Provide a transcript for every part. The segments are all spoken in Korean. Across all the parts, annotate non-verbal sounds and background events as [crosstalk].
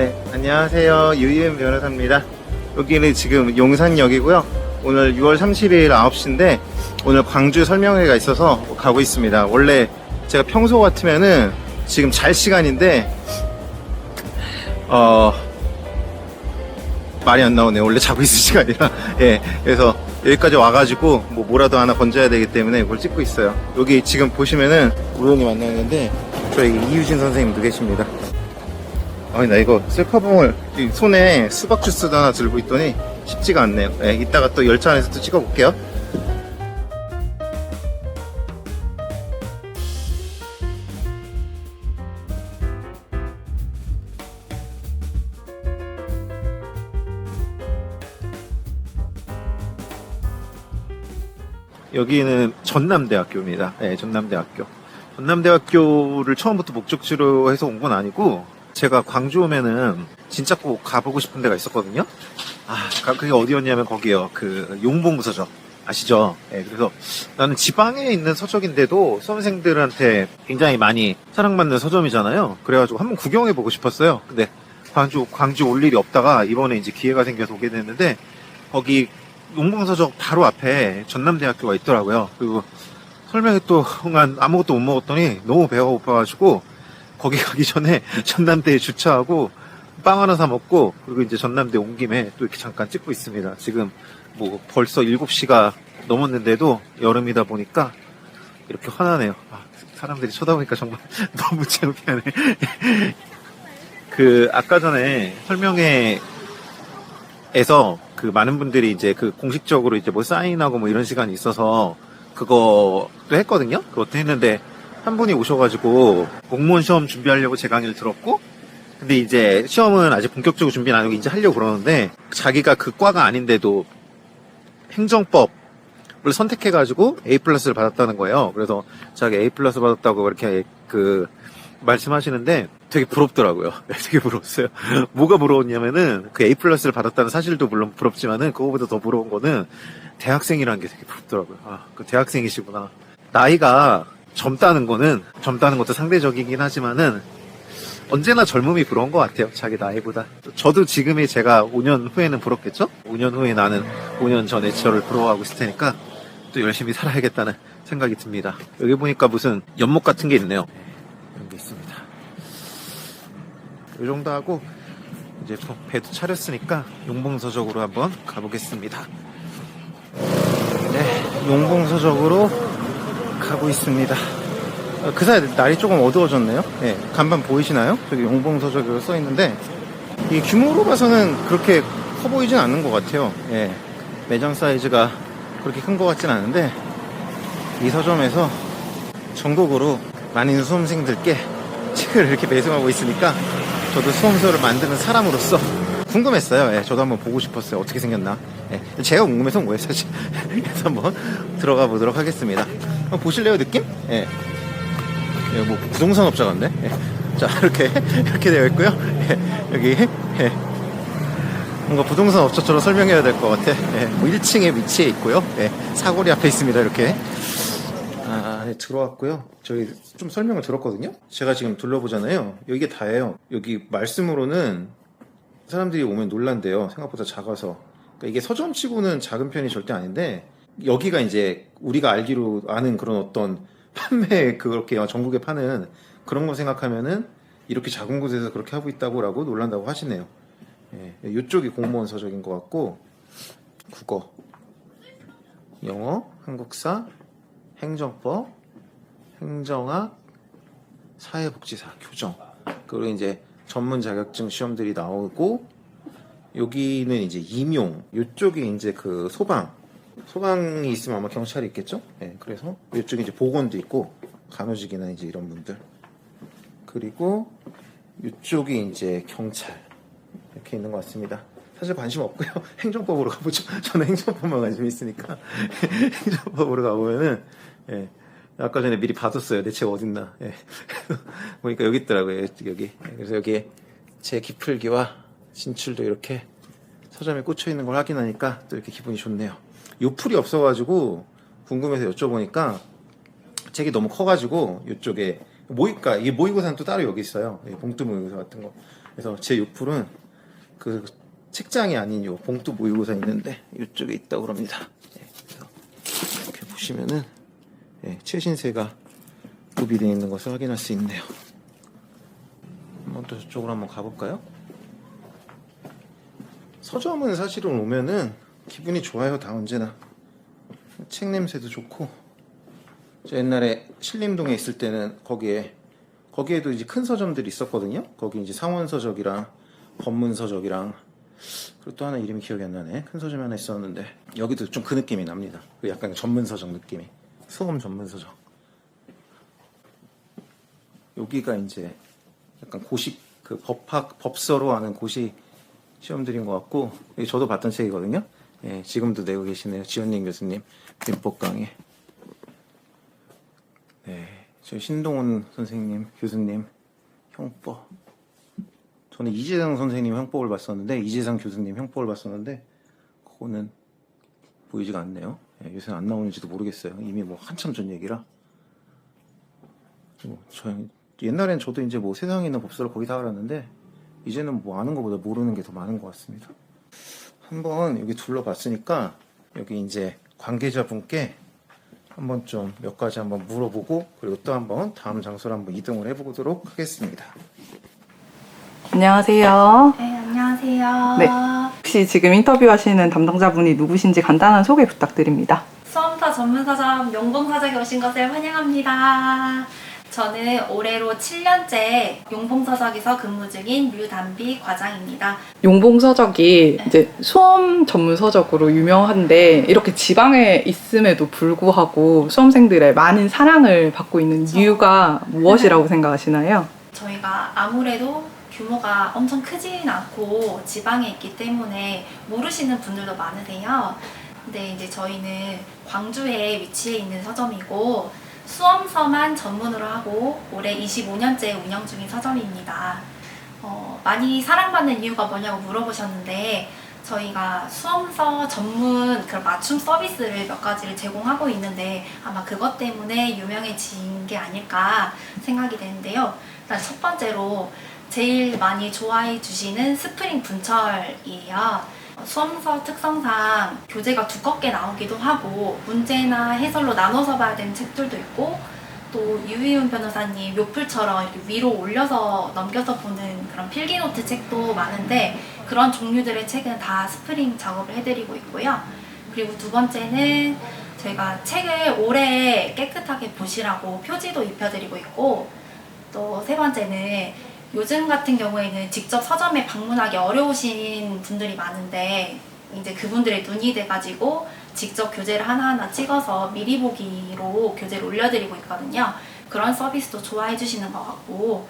네, 안녕하세요. 유이은 변호사입니다. 여기는 지금 용산역이고요. 오늘 6월 30일 9시인데 오늘 광주 설명회가 있어서 가고 있습니다. 원래 제가 평소 같으면은 지금 잘 시간인데 어 말이 안 나오네요. 원래 자고 있을 [laughs] 시간이라. 예. 그래서 여기까지 와가지고 뭐 뭐라도 하나 건져야 되기 때문에 이걸 찍고 있어요. 여기 지금 보시면은 우연히 만나는데 저희 이유진 선생님도 계십니다. 아니 나 이거 셀카봉을 이 손에 수박 주스도 하나 들고 있더니 쉽지가 않네요. 예, 이따가 또 열차 안에서 또 찍어볼게요. 여기는 전남대학교입니다. 네, 전남대학교. 전남대학교를 처음부터 목적지로 해서 온 건 아니고 제가 광주 오면은 진짜 꼭 가보고 싶은 데가 있었거든요. 아, 가- 그게 어디였냐면 거기요. 그 용봉 서적 아시죠? 네, 그래서 나는 지방에 있는 서적인데도 수험생들한테 굉장히 많이 사랑받는 서점이잖아요. 그래가지고 한번 구경해 보고 싶었어요. 근데 광주 광주 올 일이 없다가 이번에 이제 기회가 생겨서 오게 됐는데 거기 용봉서적 바로 앞에 전남대학교가 있더라고요. 그리고 설명회 동안 [laughs] 아무것도 못 먹었더니 너무 배가 고파가지고 거기 가기 전에 [laughs] 전남대에 주차하고 빵 하나 사 먹고 그리고 이제 전남대 온 김에 또 이렇게 잠깐 찍고 있습니다. 지금 뭐 벌써 7시가 넘었는데도 여름이다 보니까 이렇게 화나네요. 아, 사람들이 쳐다보니까 정말 [laughs] 너무 창피하네. [laughs] 그 아까 전에 설명회에서 그 많은 분들이 이제 그 공식적으로 이제 뭐 사인하고 뭐 이런 시간이 있어서 그것도 했거든요. 그것도 했는데 한 분이 오셔가지고 공무원 시험 준비하려고 제 강의를 들었고 근데 이제 시험은 아직 본격적으로 준비는 안 하고 이제 하려고 그러는데 자기가 그 과가 아닌데도 행정법을 선택해가지고 A 플러스를 받았다는 거예요. 그래서 자기 A 플러스 받았다고 이렇게 그 말씀하시는데 되게 부럽더라고요. [laughs] 되게 부러웠어요. [laughs] 뭐가 부러웠냐면은 그 A 플러스를 받았다는 사실도 물론 부럽지만은 그거보다 더 부러운 거는 대학생이라는 게 되게 부럽더라고요. 아, 그 대학생이시구나. 나이가 젊다는 거는 젊다는 것도 상대적이긴 하지만은 언제나 젊음이 부러운 것 같아요. 자기 나이보다. 저도 지금이 제가 5년 후에는 부럽겠죠? 5년 후에 나는 5년 전에 저를 부러워하고 있을 테니까 또 열심히 살아야겠다는 생각이 듭니다. 여기 보니까 무슨 연못 같은 게 있네요. 이런 게 있습니다. 이 정도 하고 이제 또 배도 차렸으니까 용봉서적으로 한번 가보겠습니다. 네, 용봉서적으로 가고 있습니다. 어, 그 사이 날이 조금 어두워졌네요. 예, 간판 보이시나요? 저기 용봉서적으로 써 있는데 이 규모로 봐서는 그렇게 커 보이진 않는 것 같아요. 예, 매장 사이즈가 그렇게 큰 것 같진 않은데 이 서점에서 전국으로 많은 수험생들께 책을 이렇게 배송하고 있으니까 저도 수험서를 만드는 사람으로서 궁금했어요. 예, 저도 한번 보고 싶었어요. 어떻게 생겼나. 예, 제가 궁금해서 뭐예요, 사실. [laughs] 그래서 한번 들어가 보도록 하겠습니다. 한번 보실래요, 느낌? 예. 예, 뭐 부동산 업자 같네. 예. 자, [laughs] 이렇게 이렇게 되어 있고요. 예, 여기 예. 뭔가 부동산 업자처럼 설명해야 될 것 같아. 예, 뭐 1층에 위치해 있고요. 예, 사거리 앞에 있습니다. 이렇게. 아, 네, 들어왔고요. 저희 좀 설명을 들었거든요. 제가 지금 둘러보잖아요. 여기게 다예요. 여기 말씀으로는 사람들이 오면 놀란대요. 생각보다 작아서. 그러니까 이게 서점치고는 작은 편이 절대 아닌데 여기가 이제 우리가 알기로 아는 그런 어떤 [laughs] 판매 그렇게 전국에 파는 그런 거 생각하면은 이렇게 작은 곳에서 그렇게 하고 있다고라고 놀란다고 하시네요. 예, 이쪽이 공무원 서적인 것 같고 국어, 영어, 한국사, 행정법, 행정학, 사회복지사, 교정. 그리고 이제 전문 자격증 시험들이 나오고 여기는 이제 임용. 이쪽이 이제 그 소방. 소방이 있으면 아마 경찰이 있겠죠? 예, 그래서 이쪽에 이제 보건도 있고 간호직이나 이제 이런 분들. 그리고 이쪽이 이제 경찰. 이렇게 있는 것 같습니다. 사실 관심 없고요. [laughs] 행정법으로 가보죠. [laughs] 저는 행정법만 관심 있으니까 [laughs] 행정법으로 가보면은 예. 아까 전에 미리 봐뒀어요. 내 책 어딨나. 예. 보니까 여기 있더라고요. 여기. 그래서 여기에 제 기풀기와 진출도 이렇게 서점에 꽂혀 있는 걸 확인하니까 또 이렇게 기분이 좋네요. 요풀이 없어가지고 궁금해서 여쭤보니까 책이 너무 커가지고 이쪽에 모의가 이게 모의고사는 또 따로 여기 있어요. 이 봉투 모의고사 같은 거. 그래서 제 요플은 그 책장이 아닌 요 봉투 모의고사 있는데 이쪽에 있다고 합니다. 예, 이렇게 보시면은 예, 최신세가 구비되어 있는 것을 확인할 수 있네요. 한번 또 저쪽으로 한번 가볼까요? 서점은 사실은 오면은 기분이 좋아요 다 언제나. 책 냄새도 좋고. 저 옛날에 신림동에 있을 때는 거기에 거기에도 이제 큰 서점들이 있었거든요. 거기 이제 상원 서적이랑 법문 서적이랑. 그리고 또 하나 이름이 기억이 안 나네. 큰 서점이 하나 있었는데 여기도 좀 그 느낌이 납니다. 그 약간 전문 서적 느낌이. 수험 전문 서적. 여기가 이제 약간 고시 그 법학 법서로 하는 고시 시험들인 것 같고 이게 저도 봤던 책이거든요. 예, 지금도 내고 계시네요. 지원님 교수님 민법 강의. 네, 저희 신동훈 선생님 교수님 형법. 저는 이재상 선생님 형법을 봤었는데 이재상 교수님 형법을 봤었는데 그거는 보이지가 않네요. 예, 요새 안 나오는지도 모르겠어요. 이미 뭐 한참 전 얘기라. 뭐, 저 옛날엔 저도 이제 뭐 세상에 있는 법서를 거의 다 알았는데 이제는 뭐 아는 것보다 모르는 게 더 많은 것 같습니다. 한번 여기 둘러봤으니까 여기 이제 관계자분께 한번 좀 몇 가지 한번 물어보고 그리고 또 한번 다음 장소로 한번 이동을 해보도록 하겠습니다. 안녕하세요. 네, 안녕하세요. 네. 혹시 지금 인터뷰하시는 담당자분이 누구신지 간단한 소개 부탁드립니다. 수험사 전문서점 용봉서적에 오신 것을 환영합니다. 저는 올해로 7년째 용봉서적에서 근무 중인 류담비 과장입니다. 용봉서적이 이제 수험 전문 서적으로 유명한데 이렇게 지방에 있음에도 불구하고 수험생들의 많은 사랑을 받고 있는 그쵸. 이유가 무엇이라고 생각하시나요? 저희가 아무래도 규모가 엄청 크진 않고 지방에 있기 때문에 모르시는 분들도 많으세요. 근데 이제 저희는 광주에 위치해 있는 서점이고 수험서만 전문으로 하고 올해 25년째 운영 중인 서점입니다. 어, 많이 사랑받는 이유가 뭐냐고 물어보셨는데 저희가 수험서 전문 그런 맞춤 서비스를 몇 가지를 제공하고 있는데 아마 그것 때문에 유명해진 게 아닐까 생각이 되는데요. 일단 첫 번째로 제일 많이 좋아해 주시는 스프링 분철이에요. 수험서 특성상 교재가 두껍게 나오기도 하고 문제나 해설로 나눠서 봐야 되는 책들도 있고 또 유희훈 변호사님 요플처럼 이렇게 위로 올려서 넘겨서 보는 그런 필기노트 책도 많은데 그런 종류들의 책은 다 스프링 작업을 해드리고 있고요. 그리고 두 번째는 저희가 책을 오래 깨끗하게 보시라고 표지도 입혀드리고 있고 또 세 번째는 요즘 같은 경우에는 직접 서점에 방문하기 어려우신 분들이 많은데 이제 그분들의 눈이 돼가지고 직접 교재를 하나하나 찍어서 미리 보기로 교재를 올려드리고 있거든요. 그런 서비스도 좋아해 주시는 것 같고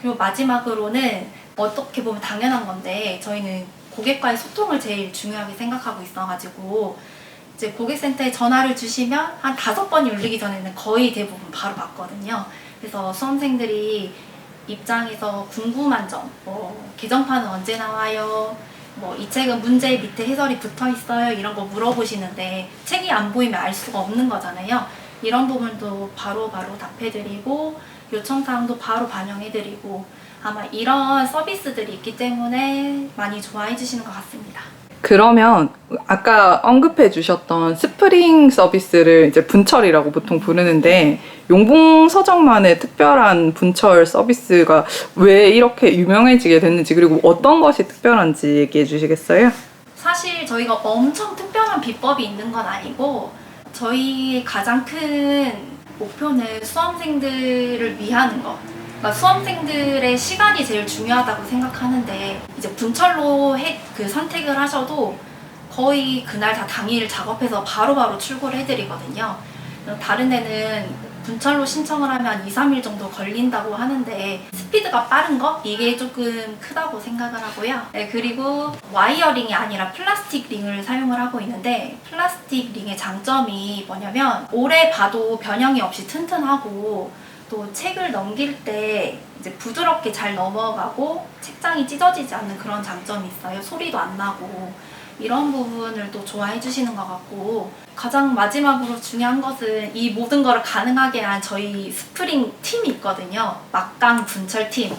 그리고 마지막으로는 어떻게 보면 당연한 건데 저희는 고객과의 소통을 제일 중요하게 생각하고 있어가지고 이제 고객센터에 전화를 주시면 한 다섯 번이 울리기 전에는 거의 대부분 바로 받거든요. 그래서 수험생들이 입장에서 궁금한 점, 뭐 개정판은 언제 나와요? 뭐 이 책은 문제 밑에 해설이 붙어 있어요. 이런 거 물어보시는데 책이 안 보이면 알 수가 없는 거잖아요. 이런 부분도 바로바로 답해드리고 요청사항도 바로 반영해드리고 아마 이런 서비스들이 있기 때문에 많이 좋아해 주시는 것 같습니다. 그러면 아까 언급해 주셨던 스프링 서비스를 이제 분철이라고 보통 부르는데 용봉 서적만의 특별한 분철 서비스가 왜 이렇게 유명해지게 됐는지 그리고 어떤 것이 특별한지 얘기해 주시겠어요? 사실 저희가 엄청 특별한 비법이 있는 건 아니고 저희 가장 큰 목표는 수험생들을 위하는 것. 그러니까 수험생들의 시간이 제일 중요하다고 생각하는데 이제 분철로 해, 그 선택을 하셔도 거의 그날 다 당일 작업해서 바로 바로 출고를 해드리거든요. 다른 데는 분철로 신청을 하면 2, 3일 정도 걸린다고 하는데 스피드가 빠른 거? 이게 조금 크다고 생각을 하고요. 네, 그리고 와이어링이 아니라 플라스틱 링을 사용을 하고 있는데 플라스틱 링의 장점이 뭐냐면 오래 봐도 변형이 없이 튼튼하고 또 책을 넘길 때 이제 부드럽게 잘 넘어가고 책장이 찢어지지 않는 그런 장점이 있어요. 소리도 안 나고. 이런 부분을 또 좋아해 주시는 것 같고 가장 마지막으로 중요한 것은 이 모든 거를 가능하게 한 저희 스프링 팀이 있거든요. 막강 분철 팀.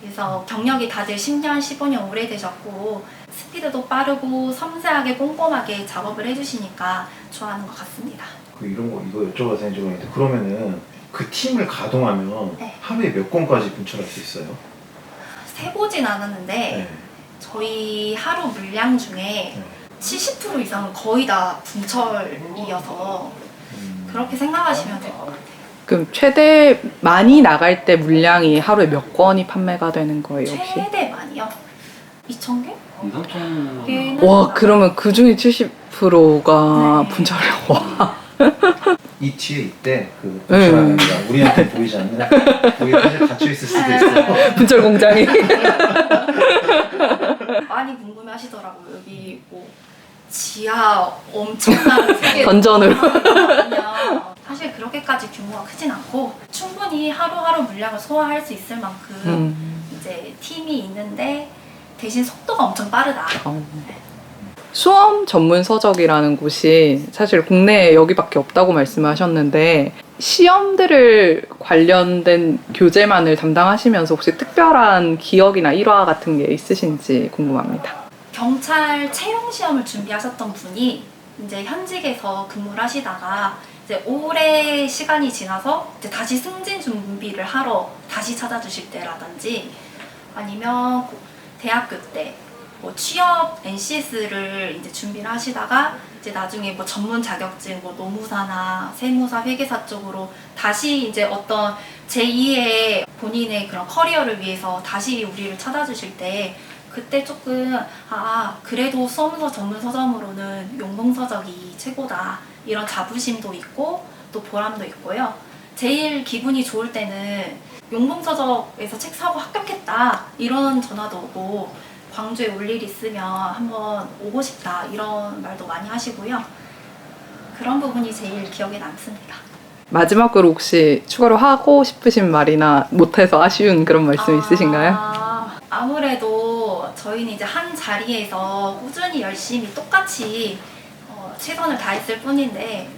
그래서 경력이 다들 10년, 15년 오래되셨고 스피드도 빠르고 섬세하게 꼼꼼하게 작업을 해주시니까 좋아하는 것 같습니다. 그 이런 거 이거 여쭤봐도 되는지 모르겠는데 그러면은 그 팀을 가동하면 네. 하루에 몇 건까지 분출할 수 있어요? 세보진 않았는데 네. 저희 하루 물량 중에 70% 이상은 거의 다 분철이어서 음. 그렇게 생각하시면 될 것 같아요. 그럼 최대 많이 나갈 때 물량이 하루에 몇 건이 판매가 되는 거예요 혹시? 최대 많이요? 2,000개? 2, 3천 개는 와 그러면 그 중에 70%가 네. 분철이요. 와. [laughs] 이 뒤에 있대 그 네. 분출하는 게 우리한테 보이지 않는 거기 사실 갇혀 있을 수도 있어. 분철 공장이. [laughs] 많이 궁금해 하시더라고요. 여기 뭐 지하 엄청난 세계 [laughs] 던전으로. [laughs] 아니야. 사실 그렇게까지 규모가 크진 않고 충분히 하루하루 물량을 소화할 수 있을 만큼 음. 이제 팀이 있는데 대신 속도가 엄청 빠르다. 어. 수험 전문 서적이라는 곳이 사실 국내에 여기밖에 없다고 말씀하셨는데 시험들을 관련된 교재만을 담당하시면서 혹시 특별한 기억이나 일화 같은 게 있으신지 궁금합니다. 경찰 채용 시험을 준비하셨던 분이 이제 현직에서 근무를 하시다가 이제 오래 시간이 지나서 이제 다시 승진 준비를 하러 다시 찾아주실 때라든지 아니면 대학교 때 뭐 취업 NCS를 이제 준비를 하시다가 이제 나중에 뭐 전문 자격증 뭐 노무사나 세무사 회계사 쪽으로 다시 이제 어떤 제2의 본인의 그런 커리어를 위해서 다시 우리를 찾아주실 때 그때 조금 아 그래도 수험서 전문 서점으로는 용봉 서적이 최고다 이런 자부심도 있고 또 보람도 있고요. 제일 기분이 좋을 때는 용봉 서적에서 책 사고 합격했다 이런 전화도 오고 광주에 올 일 있으면 한번 오고 싶다 이런 말도 많이 하시고요. 그런 부분이 제일 기억에 남습니다. 마지막으로 혹시 추가로 하고 싶으신 말이나 못해서 아쉬운 그런 말씀 있으신가요? 아, 아무래도 저희는 이제 한 자리에서 꾸준히 열심히 똑같이 어, 최선을 다했을 뿐인데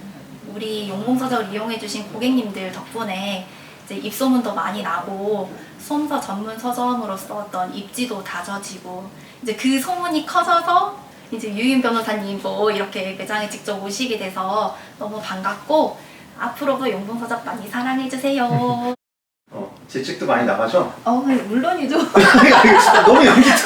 우리 용봉서적을 이용해주신 고객님들 덕분에 이제 입소문도 많이 나고 수험서 전문 서점으로서 어떤 입지도 다져지고 이제 그 소문이 커져서 이제 유인 변호사님도 이렇게 매장에 직접 오시게 돼서 너무 반갑고 앞으로도 용봉서적 많이 사랑해주세요. [laughs] 어, 제 책도 많이 나가죠? 어, 네, 물론이죠. [laughs] 너무 연기 [laughs]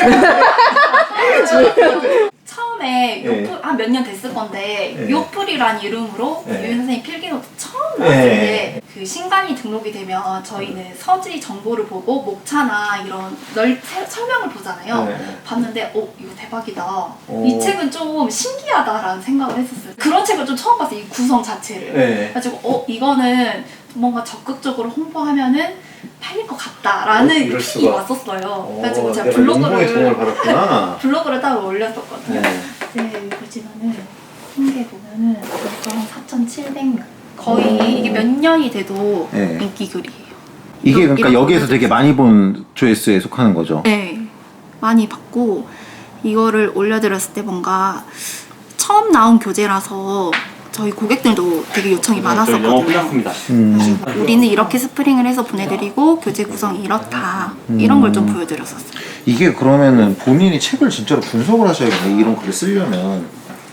처음에 예. 요플 한몇 년 됐을 건데 예. 요플이란 이름으로 예. 유인 선생님 필기노트 처음 나왔을 예. 때 그 신간이 등록이 되면 저희는 서지 정보를 보고 목차나 이런 널 세- 설명을 보잖아요. 네. 봤는데 어 이거 대박이다. 오. 이 책은 좀 신기하다라는 생각을 했었어요. 그런 책을 좀 처음 봤어요. 이 구성 자체를. 네. 그래가지고 어 이거는 뭔가 적극적으로 홍보하면은 팔릴 것 같다라는 어, 이럴 픽이 수가. 왔었어요. 그래가지고 제가 내가 용봉의 도움을 블로그를 받았구나. [laughs] 블로그를 따로 올렸었거든요. 네. 네, 보시면은 통계 보면은 한 4,700명. 거의 이게 몇 년이 돼도 네. 인기 글이에요. 이게 그러니까 이런 여기에서 되게 많이 본 조회수에 속하는 거죠. 네, 많이 받고 이거를 올려드렸을 때 뭔가 처음 나온 교재라서 저희 고객들도 되게 요청이 영업 많았었거든요. 끝났습니다. 음. 우리는 이렇게 스프링을 해서 보내드리고 교재 구성이 이렇다 이런 걸 좀 보여드렸었어요. 이게 그러면은 본인이 책을 진짜로 분석을 하셔야겠네. 이런 글을 쓰려면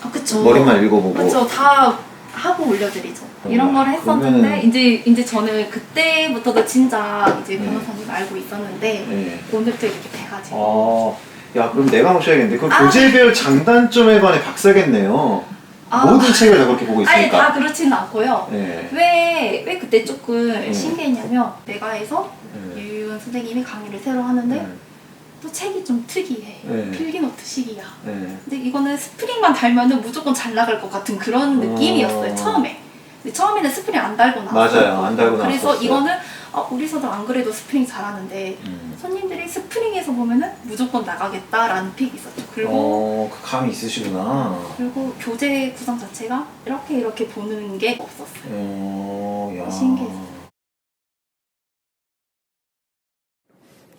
아, 그쵸. 머리만 읽어보고. 그렇죠. 다 하고 올려드리죠. 이런 걸 했었는데 그러면은- 이제 이제 저는 그때부터도 진짜 이제 변호사님 알고 있었는데 네. 오늘도 이렇게 돼가지고 아, 야 그럼 내가 모셔야겠는데. 그럼 아. 교재별 장단점에 관해 박사겠네요. 아, 모든 책을 다 그렇게 보고 아니 다 있으니까. 그렇지는 않고요. 네. 왜 왜 그때 조금 음. 신기했냐면 내가에서 네. 유윤 선생님이 강의를 새로 하는데 네. 또 책이 좀 특이해. 네. 필기노트식이야. 네. 근데 이거는 스프링만 달면은 무조건 잘 나갈 것 같은 그런 어. 느낌이었어요 처음에. 근데 처음에는 스프링 안 달고 나왔어요. 맞아요. 안 달고 그래서 나왔었어요. 이거는 아, 우리서도 안 그래도 스프링 잘하는데 음. 손님들이 스프링에서 보면은 무조건 나가겠다라는 픽이 있었죠. 그리고 어, 그 감이 있으시구나. 그리고 교재 구성 자체가 이렇게 이렇게 보는 게 없었어요. 어, 야. 신기했어요.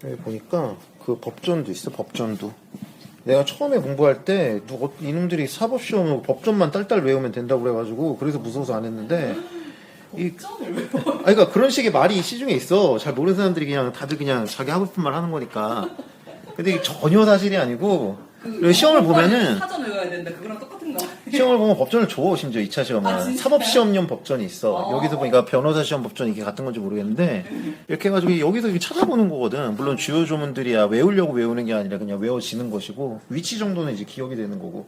여기 보니까 그 법전도 있어, 법전도. 내가 처음에 공부할 때 누- 이놈들이 사법 시험 법전만 딸딸 외우면 된다고 그래가지고 그래서 무서워서 안 했는데 이 아니 그러니까 그런 식의 말이 시중에 있어 잘 모르는 사람들이 그냥 다들 그냥 자기 하고 싶은 말 하는 거니까 근데 이게 전혀 사실이 아니고 그리고 시험을 보면은 사전 외워야 된다. 그거랑 똑같은 거. 시험을 보면 법전을 줘 심지어 2차 시험은 아, 진짜요? 사법시험용 법전이 있어. 어. 여기서 보니까 변호사 시험 법전이 이게 같은 건지 모르겠는데 이렇게 해가지고 여기서 이렇게 찾아보는 거거든. 물론 주요 조문들이야. 외우려고 외우는 게 아니라 그냥 외워지는 것이고 위치 정도는 이제 기억이 되는 거고.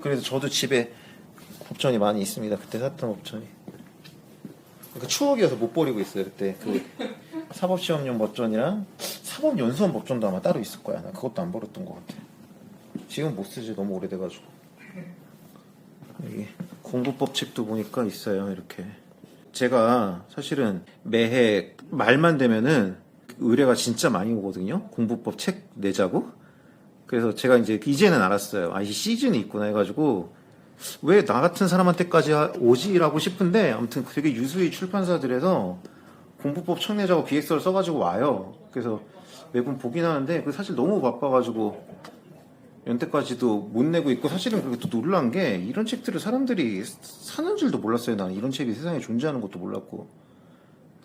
그래서 저도 집에 법전이 많이 있습니다. 그때 샀던 법전이. 그러니까 추억이어서 못 버리고 있어요 그때. 그 사법시험용 법전이랑 사법연수원 법전도 아마 따로 있을 거야. 나 그것도 안 버렸던 것 같아. 지금 못 쓰지. 너무 오래돼가지고 여기 공부법 책도 보니까 있어요 이렇게. 제가 사실은 매해 말만 되면은 의뢰가 진짜 많이 오거든요. 공부법 책 내자고. 그래서 제가 이제 이제는 알았어요. 아 이 시즌이 있구나 해가지고 왜 나 같은 사람한테까지 하- 오지라고 싶은데 아무튼 되게 유수의 출판사들에서 공부법 책 내자고 기획서를 써가지고 와요. 그래서 매번 보긴 하는데 그 사실 너무 바빠가지고 연태까지도 못 내고 있고 사실은 그게 또 놀란 게 이런 책들을 사람들이 사는 줄도 몰랐어요. 나는 이런 책이 세상에 존재하는 것도 몰랐고.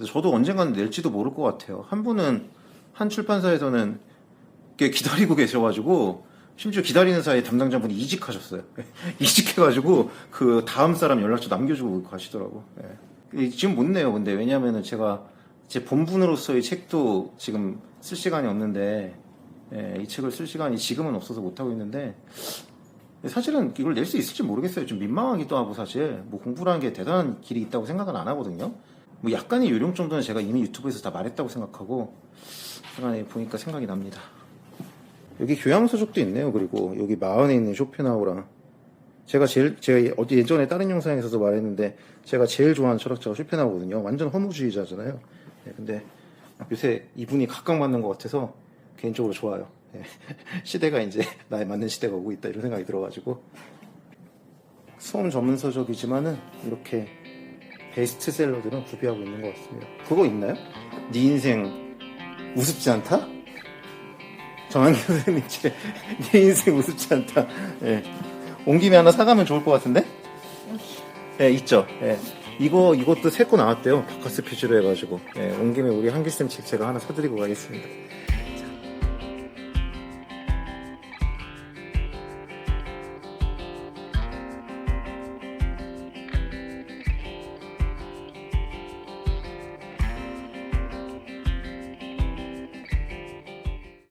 저도 언젠가는 낼지도 모를 것 같아요. 한 분은 한 출판사에서는 기다리고 계셔가지고 심지어 기다리는 사이에 담당자분이 이직하셨어요. [laughs] 이직해가지고 그 다음 사람 연락처 남겨주고 가시더라고. 예. 지금 못 내요. 근데 왜냐하면은 제가 제 본분으로서의 책도 지금 쓸 시간이 없는데 예, 이 책을 쓸 시간이 지금은 없어서 못 하고 있는데 사실은 이걸 낼 수 있을지 모르겠어요. 좀 민망하기도 하고 사실 뭐 공부라는 게 대단한 길이 있다고 생각은 안 하거든요. 뭐 약간의 요령 정도는 제가 이미 유튜브에서 다 말했다고 생각하고 시간에 보니까 생각이 납니다. 여기 교양서적도 있네요. 그리고 여기 마흔에 있는 쇼펜하우랑 제가 제일 제가 어디 예전에 다른 영상에서도 말했는데 제가 제일 좋아하는 철학자가 쇼펜하우거든요. 완전 허무주의자잖아요. 네, 근데 요새 이분이 각광받는 것 같아서 개인적으로 좋아요. 예. [laughs] 시대가 이제 나에 맞는 시대가 오고 있다 이런 생각이 들어가지고 수험 전문 서적이지만은 이렇게 베스트셀러들은 구비하고 있는 것 같습니다. 그거 있나요? 네 인생 우습지 않다? 정한 교수님 책네 인생 우습지 않다. 예. 온 김에 하나 사가면 좋을 것 같은데? 예, 있죠. 예. 이거 이것도 새 거 나왔대요. 바카스 표지로 해가지고. 예, 온 김에 우리 한기쌤 책 제가 하나 사드리고 가겠습니다.